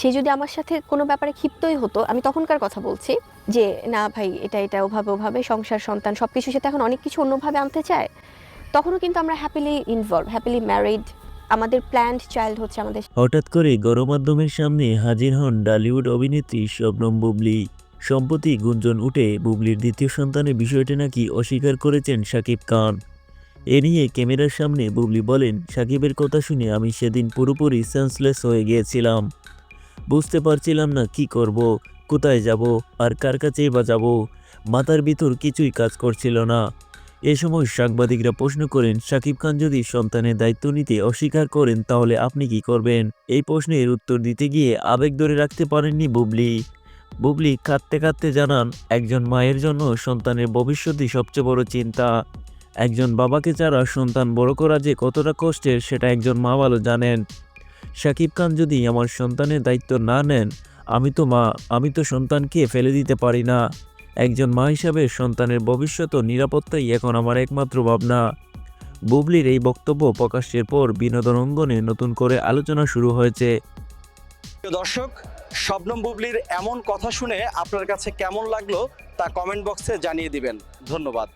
সে যদি আমার সাথে কোনো ব্যাপারে ক্ষিপ্তই হতো, আমি তখনকার কথা বলছি যে, না ভাই, এটা এটা, ওভাবে ওভাবে, সংসার, সন্তান সব কিছু সাথে এখন অনেক কিছু অন্যভাবে আনতে চায়। তখনও কিন্তু আমরা হ্যাপিলি ইনভলভ হ্যাপিলি ম্যারিড আমাদের প্ল্যান্ড চাইল্ড হচ্ছে আমাদের হঠাৎ করে গণমাধ্যমের সামনে হাজির হন ডালিউড অভিনেত্রী শবনম বুবলি। সম্প্রতি গুঞ্জন উঠে বুবলির দ্বিতীয় সন্তানের বিষয়টি নাকি অস্বীকার করেছেন শাকিব খান। এ নিয়ে ক্যামেরার সামনে বুবলি বলেন সাকিবের কথা শুনে আমি সেদিন পুরোপুরি সেন্সলেস হয়ে গিয়েছিলাম। বুঝতে পারছিলাম না কি করব, কোথায় যাব আর কার কাছেই বা যাব। মাথার ভিতর কিছুই কাজ করছিল না। এ সময় সাংবাদিকরা প্রশ্ন করেন শাকিব খান যদি সন্তানের দায়িত্ব নিতে অস্বীকার করেন, তাহলে আপনি কি করবেন? এই প্রশ্নের উত্তর দিতে গিয়ে আবেগ ধরে রাখতে পারেননি বুবলি। বুবলি কাঁদতে কাঁদতে জানান, একজন মায়ের জন্য সন্তানের ভবিষ্যৎই সবচেয়ে বড় চিন্তা। একজন বাবাকে ছাড়া সন্তান বড় করা যে কতটা কষ্টের, সেটা একজন মা ভালো জানেন। শাকিব খান যদি আমার সন্তানের দায়িত্ব না নেন, আমি তো মা, আমি তো সন্তানকে ফেলে দিতে পারি না। একজন মা হিসাবে সন্তানের ভবিষ্যৎ ও নিরাপত্তাই এখন আমার একমাত্র ভাবনা। বুবলির এই বক্তব্য প্রকাশের পর বিনোদন অঙ্গনে নতুন করে আলোচনা শুরু হয়েছে। দর্শক, শবনম বুবলির এমন কথা শুনে আপনার কাছে কেমন লাগল তা কমেন্ট বক্সে জানিয়ে দিবেন। ধন্যবাদ।